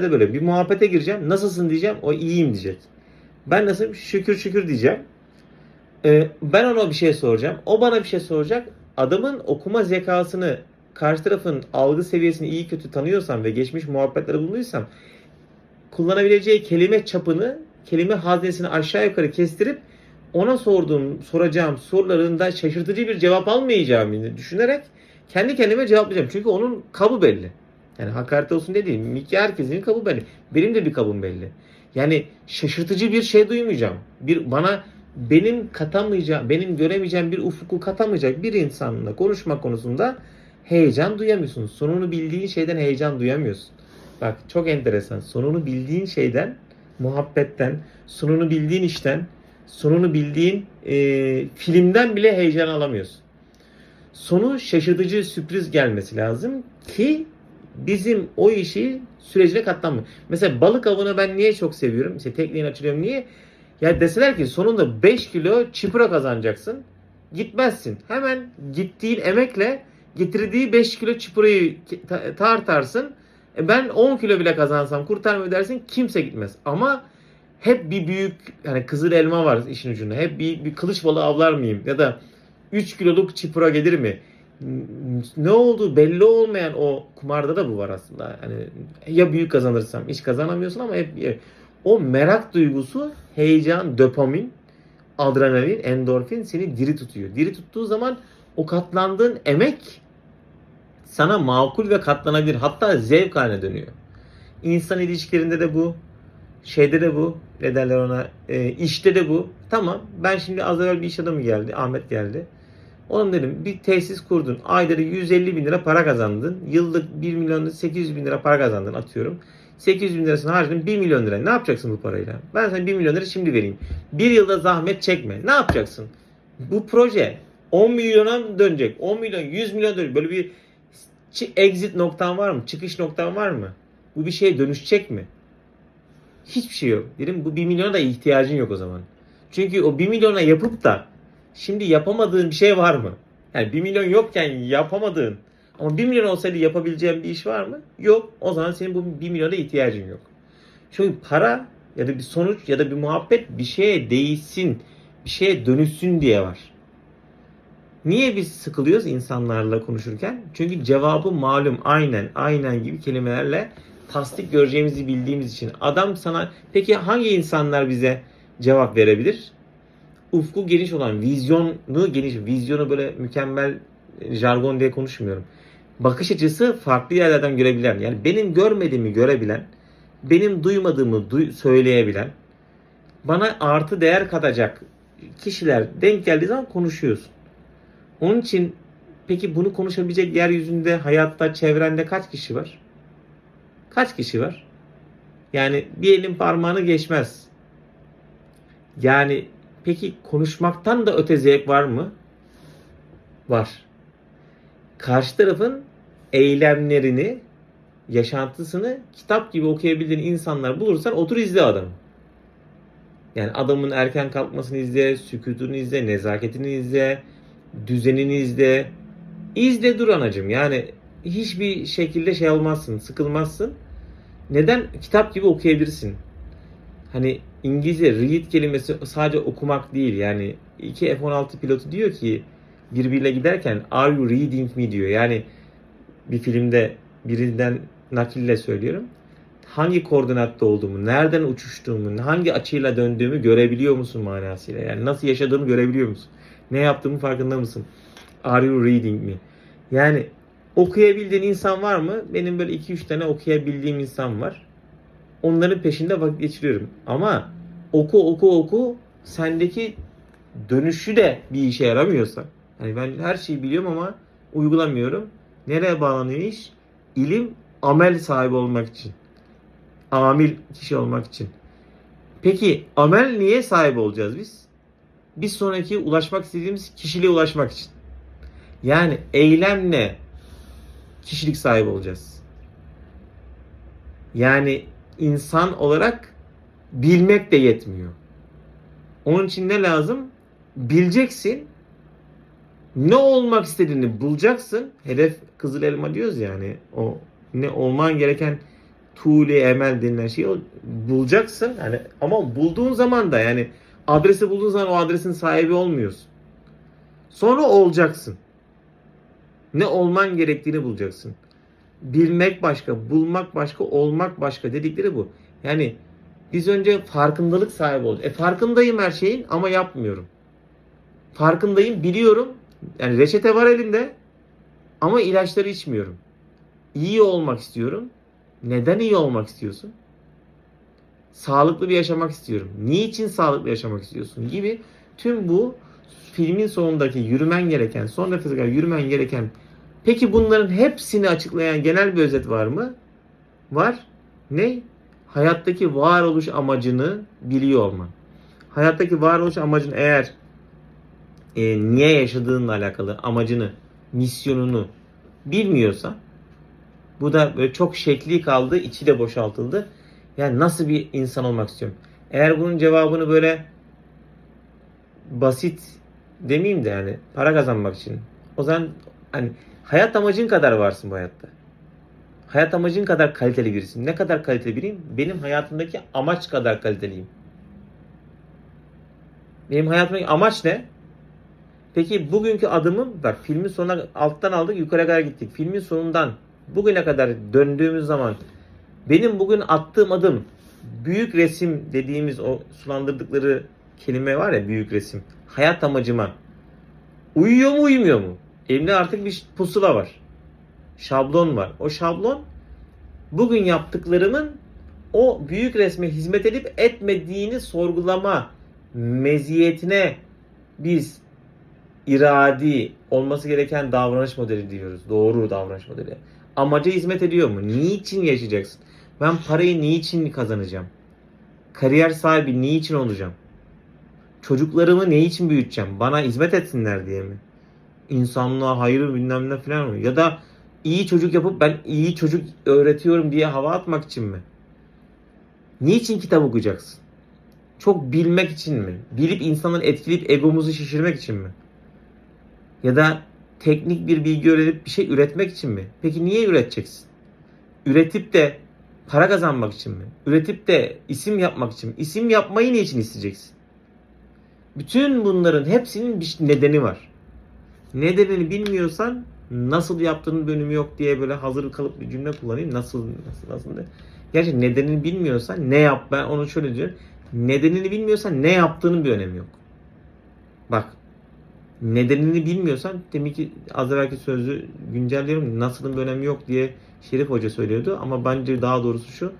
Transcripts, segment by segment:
ilişkilerde böyle bir muhabbete gireceğim. Nasılsın diyeceğim. O iyiyim diyecek. Ben nasıl şükür şükür diyeceğim. Ee, ben ona bir şey soracağım. O bana bir şey soracak. Adamın okuma zekasını karşı tarafın algı seviyesini iyi kötü tanıyorsam ve geçmiş muhabbetlere bulunduysam kullanabileceği kelime çapını, kelime haznesini aşağı yukarı kestirip ona sorduğum, soracağım sorularında şaşırtıcı bir cevap almayacağımı düşünerek kendi kendime cevaplayacağım. Çünkü onun kabı belli. Yani hakaret olsun diye değil. Miki herkesin kabı belli. Benim de bir kabım belli. Yani şaşırtıcı bir şey duymayacağım. Bir bana benim katamayacağım, benim göremeyeceğim bir ufku katamayacak bir insanla konuşma konusunda heyecan duyamıyorsun. Sonunu bildiğin şeyden heyecan duyamıyorsun. Bak çok enteresan. Sonunu bildiğin şeyden, muhabbetten, sonunu bildiğin işten, sonunu bildiğin e, filmden bile heyecan alamıyorsun. Sonu şaşırtıcı sürpriz gelmesi lazım ki bizim o işi sürecine katlanmıyor. Mesela balık avını ben niye çok seviyorum? İşte tekniğini açılıyorum niye? Ya deseler ki sonunda 5 kilo çipura kazanacaksın. Gitmezsin. Hemen gittiğin emekle getirdiği 5 kilo çipurayı ta- tartarsın. E ben 10 kilo bile kazansam kurtarmıyor dersin kimse gitmez. Ama hep bir büyük hani kızıl elma var işin ucunda. Hep bir, bir kılıç balığı avlar mıyım? Ya da 3 kiloluk çipura gelir mi? Ne olduğu belli olmayan o kumarda da bu var aslında. Hani ya büyük kazanırsam hiç kazanamıyorsun ama hep o merak duygusu, heyecan, dopamin, adrenalin, endorfin seni diri tutuyor. Diri tuttuğu zaman o katlandığın emek sana makul ve katlanabilir. Hatta zevk haline dönüyor. İnsan ilişkilerinde de bu. Şeyde de bu. Ne derler ona? E, işte de bu. Tamam. Ben şimdi az evvel bir iş adamı geldi. Ahmet geldi. Oğlum dedim bir tesis kurdun. Ayda 150 bin lira para kazandın. Yıllık 1 milyon 800 bin lira para kazandın atıyorum. 800 bin lirasını harcadın 1 milyon lira. Ne yapacaksın bu parayla? Ben sana 1 milyon lira şimdi vereyim. Bir yılda zahmet çekme. Ne yapacaksın? Bu proje 10 milyona dönecek. 10 milyon, 100 milyon dönecek. Böyle bir exit noktan var mı? Çıkış noktan var mı? Bu bir şeye dönüşecek mi? Hiçbir şey yok. Dedim bu 1 milyona da ihtiyacın yok o zaman. Çünkü o 1 milyona yapıp da şimdi yapamadığın bir şey var mı? Yani 1 milyon yokken yapamadığın ama 1 milyon olsaydı yapabileceğin bir iş var mı? Yok. O zaman senin bu 1 milyona ihtiyacın yok. Çünkü para ya da bir sonuç ya da bir muhabbet bir şeye değişsin, bir şeye dönüşsün diye var. Niye biz sıkılıyoruz insanlarla konuşurken? Çünkü cevabı malum aynen, aynen gibi kelimelerle tasdik göreceğimizi bildiğimiz için. Adam sana peki hangi insanlar bize cevap verebilir? Ufku geniş olan, vizyonu geniş, vizyonu böyle mükemmel jargon diye konuşmuyorum. Bakış açısı farklı yerlerden görebilen, yani benim görmediğimi görebilen, benim duymadığımı duy- söyleyebilen, bana artı değer katacak kişiler denk geldiği zaman konuşuyorsun. Onun için peki bunu konuşabilecek yeryüzünde, hayatta, çevrende kaç kişi var? Kaç kişi var? Yani bir elin parmağını geçmez. Yani peki konuşmaktan da öte zevk var mı? Var. Karşı tarafın eylemlerini, yaşantısını kitap gibi okuyabildiğin insanlar bulursan otur izle adamı. Yani adamın erken kalkmasını izle, sükutunu izle, nezaketini izle, düzenini izle. İzle dur anacım. Yani hiçbir şekilde şey olmazsın, sıkılmazsın. Neden? Kitap gibi okuyabilirsin. Hani İngilizce read kelimesi sadece okumak değil. Yani iki F-16 pilotu diyor ki birbiriyle giderken are you reading me diyor. Yani bir filmde birinden nakille söylüyorum. Hangi koordinatta olduğumu, nereden uçuştuğumu, hangi açıyla döndüğümü görebiliyor musun manasıyla. Yani nasıl yaşadığımı görebiliyor musun? Ne yaptığımı farkında mısın? Are you reading me? Yani okuyabildiğin insan var mı? Benim böyle 2-3 tane okuyabildiğim insan var. Onların peşinde vakit geçiriyorum. Ama oku oku oku sendeki dönüşü de bir işe yaramıyorsa. Hani ben her şeyi biliyorum ama uygulamıyorum. Nereye bağlanıyor iş? İlim amel sahibi olmak için. Amil kişi olmak için. Peki amel niye sahip olacağız biz? Bir sonraki ulaşmak istediğimiz kişiliğe ulaşmak için. Yani eylemle kişilik sahibi olacağız. Yani insan olarak bilmek de yetmiyor. Onun için ne lazım? Bileceksin. Ne olmak istediğini bulacaksın. Hedef kızıl elma diyoruz yani. O ne olman gereken Tuğli emel denilen şeyi bulacaksın. Yani ama bulduğun zaman da yani adresi bulduğun zaman o adresin sahibi olmuyorsun. Sonra olacaksın. Ne olman gerektiğini bulacaksın. Bilmek başka, bulmak başka, olmak başka dedikleri bu. Yani biz önce farkındalık sahibi olacağız. E farkındayım her şeyin ama yapmıyorum. Farkındayım, biliyorum. Yani reçete var elimde ama ilaçları içmiyorum. İyi olmak istiyorum. Neden iyi olmak istiyorsun? Sağlıklı bir yaşamak istiyorum. Niçin sağlıklı yaşamak istiyorsun gibi tüm bu filmin sonundaki yürümen gereken, son nefese kadar yürümen gereken peki bunların hepsini açıklayan genel bir özet var mı? Var. Ne? Hayattaki varoluş amacını biliyor olman. Hayattaki varoluş amacın eğer e, niye yaşadığınla alakalı amacını, misyonunu bilmiyorsan bu da böyle çok şekli kaldı, içi de boşaltıldı. Yani nasıl bir insan olmak istiyorum? Eğer bunun cevabını böyle basit demeyeyim de yani para kazanmak için. O zaman hani hayat amacın kadar varsın bu hayatta. Hayat amacın kadar kaliteli birisin. Ne kadar kaliteli biriyim? Benim hayatımdaki amaç kadar kaliteliyim. Benim hayatımdaki amaç ne? Peki bugünkü adımım bak filmin sonuna alttan aldık yukarı kadar gittik. Filmin sonundan bugüne kadar döndüğümüz zaman benim bugün attığım adım büyük resim dediğimiz o sulandırdıkları kelime var ya büyük resim. Hayat amacıma uyuyor mu uymuyor mu? Elimde artık bir pusula var. Şablon var. O şablon bugün yaptıklarımın o büyük resme hizmet edip etmediğini sorgulama meziyetine biz iradi olması gereken davranış modeli diyoruz. Doğru davranış modeli. Amaca hizmet ediyor mu? Niçin yaşayacaksın? Ben parayı niçin kazanacağım? Kariyer sahibi niçin olacağım? Çocuklarımı ne için büyüteceğim? Bana hizmet etsinler diye mi? İnsanlığa hayır bilmem ne falan mı? Ya da iyi çocuk yapıp ben iyi çocuk öğretiyorum diye hava atmak için mi? Niçin kitap okuyacaksın? Çok bilmek için mi? Bilip insanları etkileyip egomuzu şişirmek için mi? Ya da teknik bir bilgi öğrenip bir şey üretmek için mi? Peki niye üreteceksin? Üretip de para kazanmak için mi? Üretip de isim yapmak için mi? İsim yapmayı niçin isteyeceksin? Bütün bunların hepsinin bir nedeni var. Nedenini bilmiyorsan nasıl yaptığının önemi yok diye böyle hazır kalıp bir cümle kullanayım. Nasıl nasıl nasıl de. Gerçi nedenini bilmiyorsan ne yap ben onu şöyle diyorum. Nedenini bilmiyorsan ne yaptığının bir önemi yok. Bak nedenini bilmiyorsan demek ki az evvelki sözü güncelliyorum. Nasılın bir önemi yok diye Şerif Hoca söylüyordu ama bence daha doğrusu şu.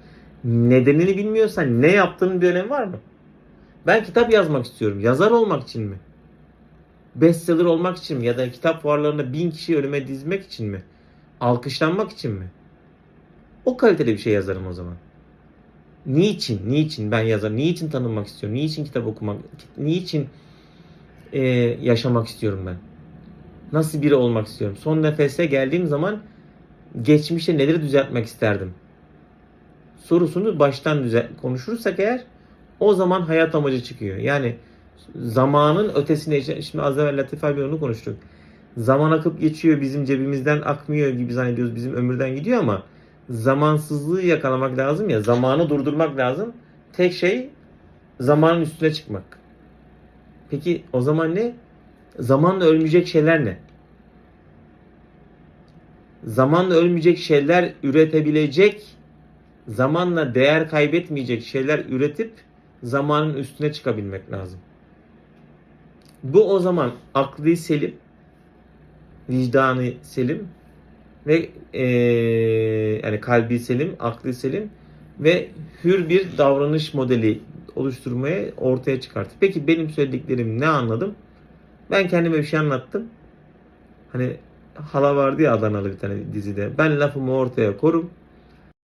Nedenini bilmiyorsan ne yaptığının bir önemi var mı? Ben kitap yazmak istiyorum. Yazar olmak için mi? Bestseller olmak için mi? Ya da kitap fuarlarında bin kişi önüme dizmek için mi? Alkışlanmak için mi? O kaliteli bir şey yazarım o zaman. Niçin? Niçin ben yazarım? Niçin tanınmak istiyorum? Niçin kitap okumak? Niçin e, yaşamak istiyorum ben? Nasıl biri olmak istiyorum? Son nefese geldiğim zaman geçmişte neleri düzeltmek isterdim? Sorusunu baştan düzelt konuşursak eğer o zaman hayat amacı çıkıyor. Yani zamanın ötesine şimdi az evvel Latif abi onu konuştuk. Zaman akıp geçiyor bizim cebimizden akmıyor gibi zannediyoruz bizim ömürden gidiyor ama zamansızlığı yakalamak lazım ya zamanı durdurmak lazım. Tek şey zamanın üstüne çıkmak. Peki o zaman ne? Zamanla ölmeyecek şeyler ne? Zamanla ölmeyecek şeyler üretebilecek, zamanla değer kaybetmeyecek şeyler üretip zamanın üstüne çıkabilmek lazım. Bu o zaman aklı selim, vicdanı selim ve eee, yani kalbi selim, aklı selim ve hür bir davranış modeli oluşturmaya ortaya çıkarttı. Peki benim söylediklerim ne anladım? Ben kendime bir şey anlattım. Hani hala vardı ya Adanalı bir tane dizide. Ben lafımı ortaya korum.